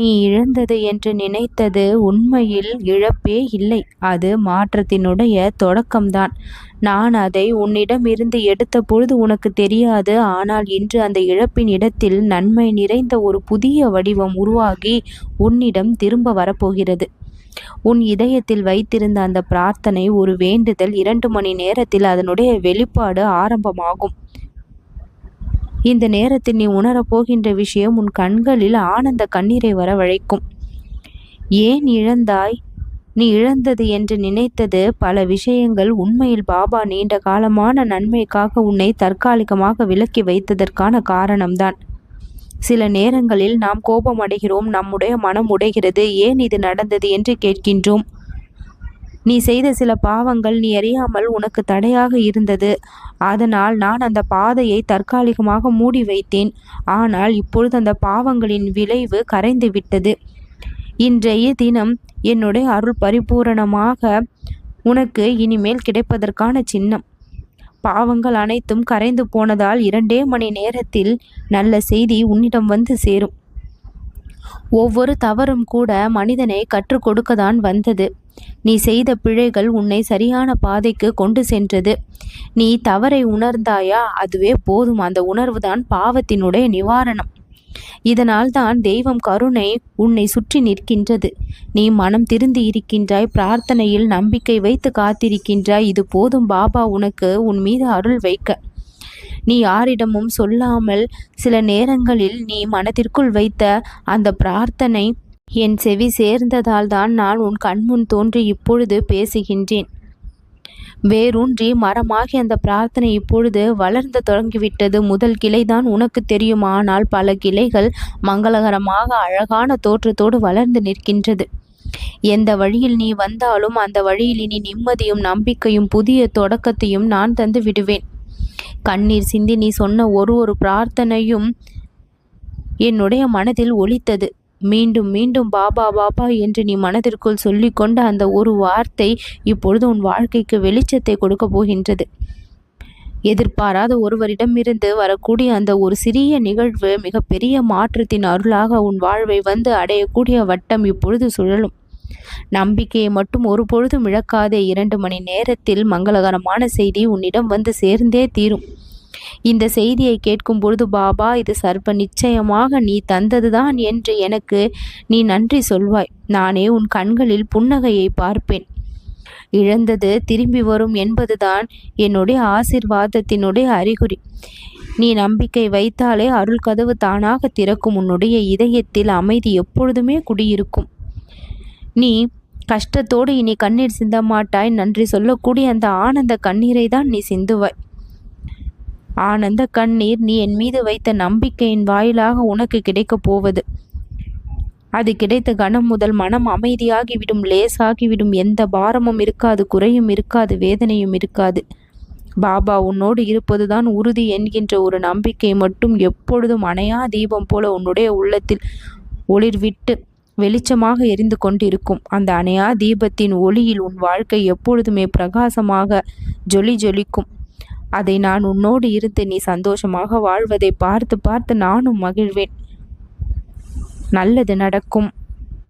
நீ இழந்தது என்று நினைத்தது உண்மையில் இழப்பே இல்லை. அது மாற்றத்தினுடைய தொடக்கம்தான். நான் அதை உன்னிடமிருந்து எடுத்த பொழுது உனக்கு தெரியாது. ஆனால் இன்று அந்த இழப்பின் இடத்தில் நன்மை நிறைந்த ஒரு புதிய வடிவம் உருவாகி உன்னிடம் திரும்ப வரப்போகிறது. உன் இதயத்தில் வைத்திருந்த அந்த பிரார்த்தனை ஒரு வேண்டுதல் இரண்டு மணி நேரத்தில் அதனுடைய வெளிப்பாடு ஆரம்பமாகும். இந்த நேரத்தில் நீ உணரப் போகின்ற விஷயம் உன் கண்களில் ஆனந்த கண்ணீரை வரவழைக்கும். ஏன் இழந்தாய்? நீ இழந்தது என்று நினைத்தது பல விஷயங்கள் உண்மையில் பாபா நீண்ட காலமான நன்மைக்காக உன்னை தற்காலிகமாக விலக்கி வைத்ததற்கான காரணம்தான். சில நேரங்களில் நாம் கோபமடைகிறோம் நம்முடைய மனம் உடைகிறது. ஏன் இது நடந்தது என்று கேட்கின்றோம். நீ செய்த சில பாவங்கள் நீ அறியாமல் உனக்கு தடையாக இருந்தது. அதனால் நான் அந்த பாதையை தற்காலிகமாக மூடி வைத்தேன். ஆனால் இப்பொழுது அந்த பாவங்களின் விளைவு கரைந்து விட்டது. இன்றைய தினம் என்னுடைய அருள் பரிபூரணமாக உனக்கு இனிமேல் கிடைப்பதற்கான சின்னம். பாவங்கள் அனைத்தும் கரைந்து போனதால் இரண்டே மணி நேரத்தில் நல்ல செய்தி உன்னிடம் வந்து சேரும். ஒவ்வொரு தவறும் கூட மனிதனை கற்றுக் கொடுக்கத்தான் வந்தது. நீ செய்த பிழைகள் உன்னை சரியான பாதைக்கு கொண்டு சென்றது. நீ தவறை உணர்ந்தாயா? அதுவே போதும். அந்த உணர்வுதான் பாவத்தினுடைய நிவாரணம். இதனால் தான் தெய்வம் கருணை உன்னை சுற்றி நிற்கின்றது. நீ மனம் திருந்தி இருக்கின்றாய் பிரார்த்தனையில் நம்பிக்கை வைத்து காத்திருக்கின்றாய். இது போதும் பாபா உனக்கு உன் மீது அருள் வைக்க. நீ யாரிடமும் சொல்லாமல் சில நேரங்களில் நீ மனதிற்குள் வைத்த அந்த பிரார்த்தனை என் செவி சேர்ந்ததால் தான் நான் உன் கண்முன் தோன்றி இப்பொழுது பேசுகின்றேன். வேரூன்றி மரமாகி அந்த பிரார்த்தனை இப்பொழுது வளர்ந்து தொடங்கிவிட்டது. முதல் கிளைதான் உனக்கு தெரியும். ஆனால் பல கிளைகள் மங்களகரமாக அழகான தோற்றத்தோடு வளர்ந்து நிற்கின்றது. எந்த வழியில் நீ வந்தாலும் அந்த வழியில் இனி நிம்மதியும் நம்பிக்கையும் புதிய தொடக்கத்தையும் நான் தந்து விடுவேன். கண்ணீர் சிந்தி நீ சொன்ன ஒரு ஒரு பிரார்த்தனையும் என்னுடைய மனதில் ஒலித்தது. மீண்டும் மீண்டும் பாபா பாபா என்று நீ மனதிற்குள் சொல்லிக்கொண்ட அந்த ஒரு வார்த்தை இப்பொழுது உன் வாழ்க்கைக்கு வெளிச்சத்தை கொடுக்க போகின்றது. எதிர்பாராத ஒருவரிடமிருந்து வரக்கூடிய அந்த ஒரு சிறிய நிகழ்வு மிகப்பெரிய மாற்றத்தின் அருளாக உன் வாழ்வை வந்து அடையக்கூடிய வட்டம் இப்பொழுது சுழலும். நம்பிக்கையை மட்டும் ஒரு பொழுதும் இழக்காதே. இரண்டு மணி நேரத்தில் மங்களகரமான செய்தி உன்னிடம் வந்து சேர்ந்தே தீரும். இந்த செய்தியை கேட்கும் பொழுது பாபா இது சர்வ நிச்சயமாக நீ தந்ததுதான் என்று எனக்கு நீ நன்றி சொல்வாய். நானே உன் கண்களில் புன்னகையை பார்ப்பேன். இழந்தது திரும்பி வரும் என்பதுதான் என்னுடைய ஆசிர்வாதத்தினுடைய அறிகுறி. நீ நம்பிக்கை வைத்தாலே அருள் கதவு தானாக திறக்கும். உன்னுடைய இதயத்தில் அமைதி எப்பொழுதுமே குடியிருக்கும். நீ கஷ்டத்தோடு இனி கண்ணீர் சிந்த மாட்டாய் நன்றி சொல்லக்கூடிய அந்த ஆனந்த கண்ணீரை தான் நீ சிந்துவாய். ஆனந்த கண்ணீர் நீ என் மீது வைத்த நம்பிக்கையின் வாயிலாக உனக்கு கிடைக்கப் போவது. அது கிடைத்த கணம் முதல் மனம் அமைதியாகிவிடும் லேசாகிவிடும். எந்த பாரமும் இருக்காது குறையும் இருக்காது வேதனையும் இருக்காது. பாபா உன்னோடு இருப்பதுதான் உறுதி என்கின்ற ஒரு நம்பிக்கை மட்டும் எப்பொழுதும் அணையா தீபம் போல உன்னுடைய உள்ளத்தில் ஒளிர்விட்டு வெளிச்சமாக எரிந்து கொண்டிருக்கும். அந்த அணையா தீபத்தின் ஒளியில் உன் வாழ்க்கை எப்பொழுதுமே பிரகாசமாக ஜொலி ஜொலிக்கும். அதை நான் உன்னோடு இருந்து நீ சந்தோஷமாக வாழ்வதை பார்த்து பார்த்து நானும் மகிழ்வேன். நல்லது நடக்கும்.